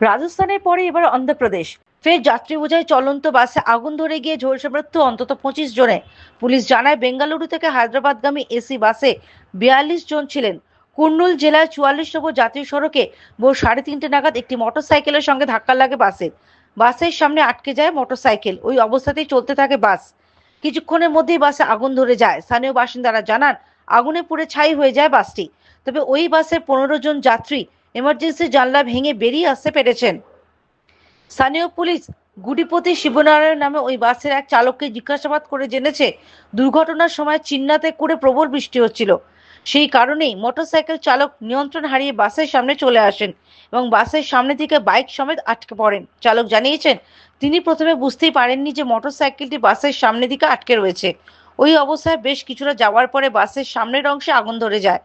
রাজস্থানের পরে এবার অন্ধ্রপ্রদেশ। ফের যাত্রী বোঝাই চলন্ত বাসে আগুন ধরে গিয়ে ঝলসে মৃত্যু অন্তত পঁচিশ জনে পুলিশ জানায়, বেঙ্গালুরু থেকে হায়দ্রাবাদগামী এসি বাসে বিয়াল্লিশ জন ছিলেন। কুর্নুল জেলার চুয়াল্লিশ নম্বর জাতীয় সড়কে ভোর সাড়ে তিনটে নাগাদ একটি মোটরসাইকেলের সঙ্গে ধাক্কা লাগে বাসের বাসের সামনে আটকে যায় মোটরসাইকেল। ওই অবস্থাতেই চলতে থাকে বাস। কিছুক্ষণের মধ্যেই বাসে আগুন ধরে যায়। স্থানীয় বাসিন্দারা জানান, আগুনে পুড়ে ছাই হয়ে যায় বাসটি। তবে ওই বাসের পনেরো জন যাত্রী এমার্জেন্সি জানলা ভেঙে বেরিয়ে আসতে পেরেছেন। স্থানীয় পুলিশ গুডিপতি শিবনারায়ণ নামে ওই বাসের এক চালককে জিজ্ঞাসাবাদ করে জেনেছে, দুর্ঘটনার সময় চিন্নাতে করে প্রবল বৃষ্টি হচ্ছিল। সেই কারণেই মোটরসাইকেল চালক নিয়ন্ত্রণ হারিয়ে বাসের সামনে চলে আসেন এবং বাসের সামনে থেকে বাইক সমেত আটকে পড়েন। চালক জানিয়েছেন, তিনি প্রথমে বুঝতেই পারেননি যে মোটরসাইকেলটি বাসের সামনে দিকে আটকে রয়েছে। ওই অবস্থায় বেশ কিছুটা যাওয়ার পরে বাসের সামনের অংশে আগুন ধরে যায়।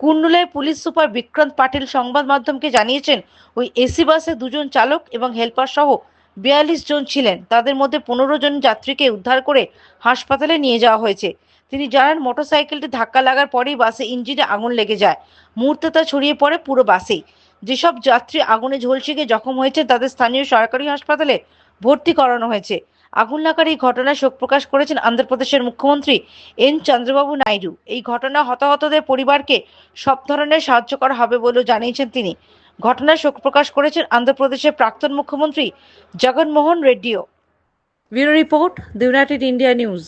কুর্নুলের পুলিশ সুপার বিক্রান্ত পাটিল সংবাদ মাধ্যমকে জানিয়েছেন, ওই এসি বাসে দুজন চালক এবং হেল্পার সহ বিয়াল্লিশ জন ছিলেন। তাদের মধ্যে পনেরো জন যাত্রীকে উদ্ধার করে হাসপাতালে নিয়ে যাওয়া হয়েছে। তিনি জানান, মোটরসাইকেলটি ধাক্কা লাগার পরেই বাসে ইঞ্জিনে আগুন লেগে যায়। মুহূর্তে তা ছড়িয়ে পড়ে পুরো বাসেই। যেসব যাত্রী আগুনে ঝলসে গিয়ে জখম হয়েছে তাদের স্থানীয় সরকারি হাসপাতালে ভর্তি করানো হয়েছে। আগুন লাগার এই ঘটনায় শোক প্রকাশ করেছেন আন্ধ্রপ্রদেশের মুখ্যমন্ত্রী এন চন্দ্রবাবু নাইডু। এই ঘটনা হতাহতদের পরিবারকে সব ধরনের সাহায্য করা হবে বলেও জানিয়েছেন তিনি। ঘটনায় শোক প্রকাশ করেছেন আন্ধ্রপ্রদেশের প্রাক্তন মুখ্যমন্ত্রী Jaganmohan রেড্ডিও। Bureau report United India News.